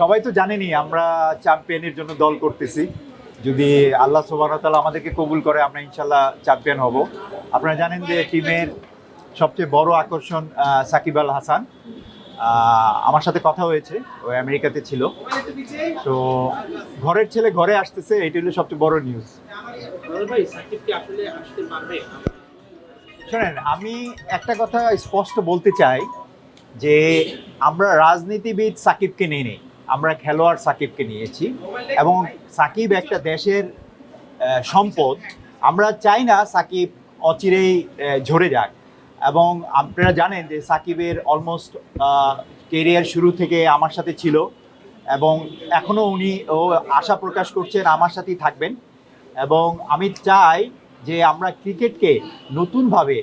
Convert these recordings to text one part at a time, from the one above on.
সবাই তো জানেনই আমরা চ্যাম্পিয়নের জন্য দল করতেছি। যদি আল্লাহ সুবাহতাল্লাহ আমাদেরকে কবুল করে আমরা ইনশাল্লাহ চ্যাম্পিয়ন হব। আপনারা জানেন যে টিমের সবচেয়ে বড় আকর্ষণ সাকিব আল হাসান। আমার সাথে কথা হয়েছে ও আমেরিকাতে ছিল। তো ঘরের ছেলে ঘরে আসতেছে এটি হলো সবচেয়ে বড় নিউজ শোনেন আমি একটা কথা স্পষ্ট বলতে চাই যে আমরা রাজনীতিবিদ সাকিবকে নিয়ে নেই। আমরা খেলোয়াড় সাকিবকে নিয়েছি এবং সাকিব একটা দেশের সম্পদ। আমরা চাই না সাকিব অচিরেই ঝরে যাক। এবং আপনারা জানেন যে সাকিবের অলমোস্ট কেরিয়ার শুরু থেকে আমার সাথে ছিল এবং এখনও উনি, ও আশা প্রকাশ করছেন আমার সাথেই থাকবেন। এবং আমি চাই যে আমরা ক্রিকেটকে নতুনভাবে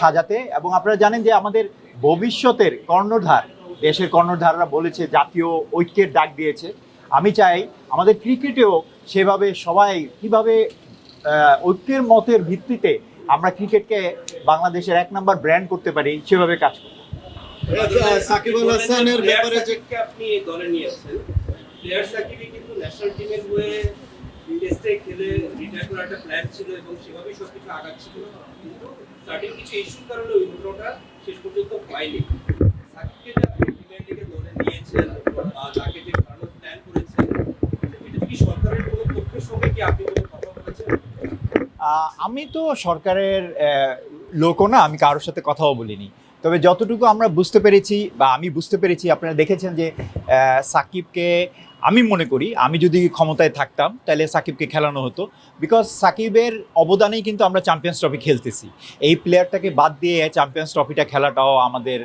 সাজাতে এবং আপনারা জানেন যে আমাদের ভবিষ্যতের কর্ণধার দেশের কর্ণধাররা বলেছে জাতীয় ঐক্যের ডাক দিয়েছে। আমি চাই আমাদের ক্রিকেটেও সেভাবে সবাই কীভাবে ঐক্যের মতের ভিত্তিতে আমরা ক্রিকেটকে বাংলাদেশের এক নম্বর ব্র্যান্ড করতে পারি সেভাবে কাজ করব। সাকিব আল হাসানের ব্যাপারে যে আপনি এই দলে প্লেয়ার সাকিবই কিন্তু ন্যাশনাল টিমের হয়ে টেস্টে খেলে রিটায়ার করার একটা প্ল্যান ছিল এবং সেভাবেই সবকিছু আগাচ্ছিল। কিন্তু সার্টিন কিছু ইস্যুর কারণে ওই শেষ পর্যন্ত হয়নি। আমি তো সরকারের লোকও না আমি কারোর সাথে কথাও বলিনি। তবে যতটুকু আমরা বুঝতে পেরেছি বা আমি বুঝতে পেরেছি, আপনারা দেখেছেন যে সাকিবকে আমি মনে করি, আমি যদি ক্ষমতায় থাকতাম, তাহলে সাকিবকে খেলানো হতো। বিকজ সাকিবের অবদানেই কিন্তু আমরা চ্যাম্পিয়ন্স ট্রফি খেলতেছি। এই প্লেয়ারটাকে বাদ দিয়ে চ্যাম্পিয়ন্স ট্রফিটা খেলাটাও আমাদের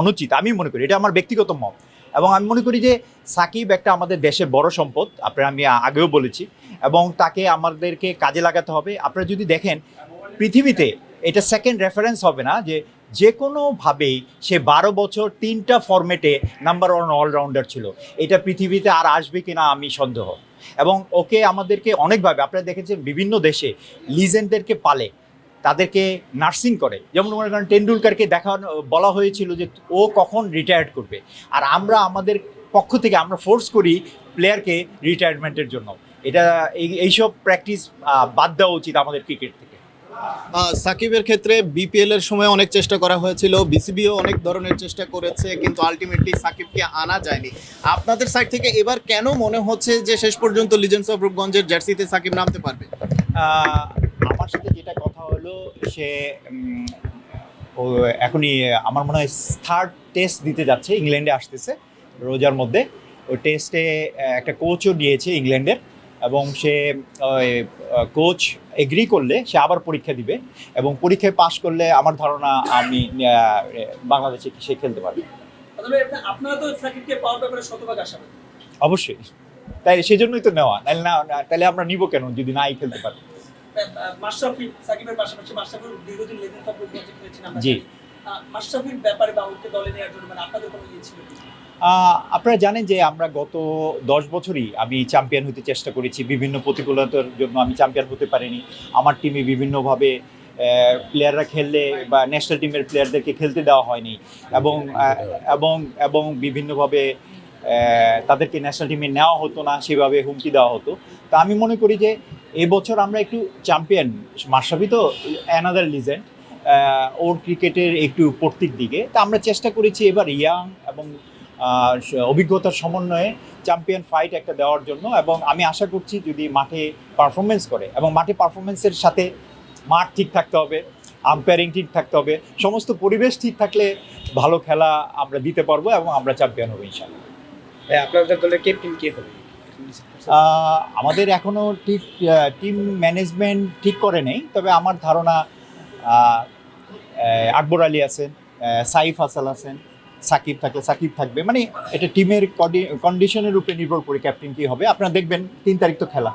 অনুচিত। আমি মনে করি, এটা আমার ব্যক্তিগত মত। এবং আমি মনে করি যে, সাকিব একটা আমাদের দেশের বড় সম্পদ, আপনারা আমি আগেও বলেছি। এবং তাকে আমাদেরকে কাজে লাগাতে হবে। আপনারা যদি দেখেন, পৃথিবীতে এটা সেকেন্ড রেফারেন্স হবে না যে যে কোনোভাবেই সে বারো বছর তিনটা ফরম্যাটে নাম্বার ওয়ান অলরাউন্ডার ছিল। এটা পৃথিবীতে আর আসবে কিনা আমি সন্দেহ। এবং ওকে আমাদেরকে অনেকভাবে, আপনারা দেখেছেন বিভিন্ন দেশে লিজেন্ডদেরকে পালে, তাদেরকে নার্সিং করে। যেমন মনে করেন টেন্ডুলকারকে দেখানো, বলা হয়েছিল যে ও কখন রিটায়ার্ড করবে। আর আমরা আমাদের পক্ষ থেকে আমরা ফোর্স করি প্লেয়ারকে রিটায়ারমেন্টের জন্য। এটা এই, এইসব প্র্যাকটিস বাদ দেওয়া উচিত আমাদের ক্রিকেট থেকে। সাকিবের ক্ষেত্রে বিপিএল এর সময় অনেক চেষ্টা করা হয়েছিল বিসিবিও অনেক ধরনের চেষ্টা করেছে, কিন্তু আলটিমেটলি সাকিবকে আনা যায়নি। আপনাদের সাইড থেকে এবার কেন মনে হচ্ছে যে শেষ পর্যন্ত লিজেন্ডস অফ রূপগঞ্জের জার্সিতে সাকিব নামতে পারবে? আমার সাথে যেটা কথা হলো, সে ও এখনই, আমার মনে হয় থার্ড টেস্ট দিতে যাচ্ছে, ইংল্যান্ডে আসতেছে, রোজার মধ্যে। ওই টেস্টে একটা কোচও নিয়েছে ইংল্যান্ডের। এবং সে কোচ এগ্রি করলে সে আবার পরীক্ষা দিবে এবং পরীক্ষায় পাশ করলে আমার ধারণা আমি বাংলাদেশে সে খেলতে পারবে। আপনারা তো সাকিবকে পাওয়ার ব্যাপারে শতভাগ আশাবাদী। অবশ্যই। তাই সেজন্যই তো নেওয়া। তাহলে না তাহলে আমরা নিব কেন যদি নাই খেলতে পারি? মাশরাফি সাকিবের পাশাপাশি মাশরাফির দীর্ঘদিন লেজেন্ড অফ রূপগঞ্জে খেলেছেন আমরা জি। মাশরাফির ব্যাপারে বা ওকে দলে নেওয়ার জন্য মানে আপনাদের কোনো ইয়ে ছিল আপনারা জানেন যে আমরা গত দশ বছরই আমি চ্যাম্পিয়ন হতে চেষ্টা করেছি, বিভিন্ন প্রতিকূলতার জন্য আমি চ্যাম্পিয়ন হতে পারিনি। আমার টিমে বিভিন্নভাবে প্লেয়াররা খেললে বা ন্যাশনাল টিমের প্লেয়ারদেরকে খেলতে দেওয়া হয়নি এবং এবং এবং বিভিন্নভাবে তাদেরকে ন্যাশনাল টিমে নেওয়া হতো না, সেভাবে হুমকি দেওয়া হতো। তা আমি মনে করি যে এবছর আমরা একটু চ্যাম্পিয়ন মার্শাবি তো অ্যানাদার লিজেন্ড ওর ক্রিকেটের একটু পড়তির দিকে। তা আমরা চেষ্টা করেছি এবার ইয়াং এবং অভিজ্ঞতার সমন্বয়ে চ্যাম্পিয়ন ফাইট একটা দেওয়ার জন্য এবং আমি আশা করছি যদি মাঠে পারফরমেন্স করে এবং মাঠে পারফরমেন্সের সাথে মাঠ ঠিক থাকতে হবে আম্পায়ারিং ঠিক থাকতে হবে সমস্ত পরিবেশ ঠিক থাকলে ভালো খেলা আমরা দিতে পারব এবং আমরা চ্যাম্পিয়ন হব ইনশাল্লাহ আপনাদের দলের ক্যাপ্টেন কে হবে আমাদের এখনও ঠিক টিম ম্যানেজমেন্ট ঠিক করে নেই তবে আমার ধারণা আকবর আলী আছেন সাইফ হাসান আছেন সাকিব থাকে, সাকিব থাকবে। মানে এটা টিমের কন্ডিশনের উপরে নির্ভর করে ক্যাপ্টেন কি হবে। আপনারা দেখবেন তিন তারিখ তো খেলা।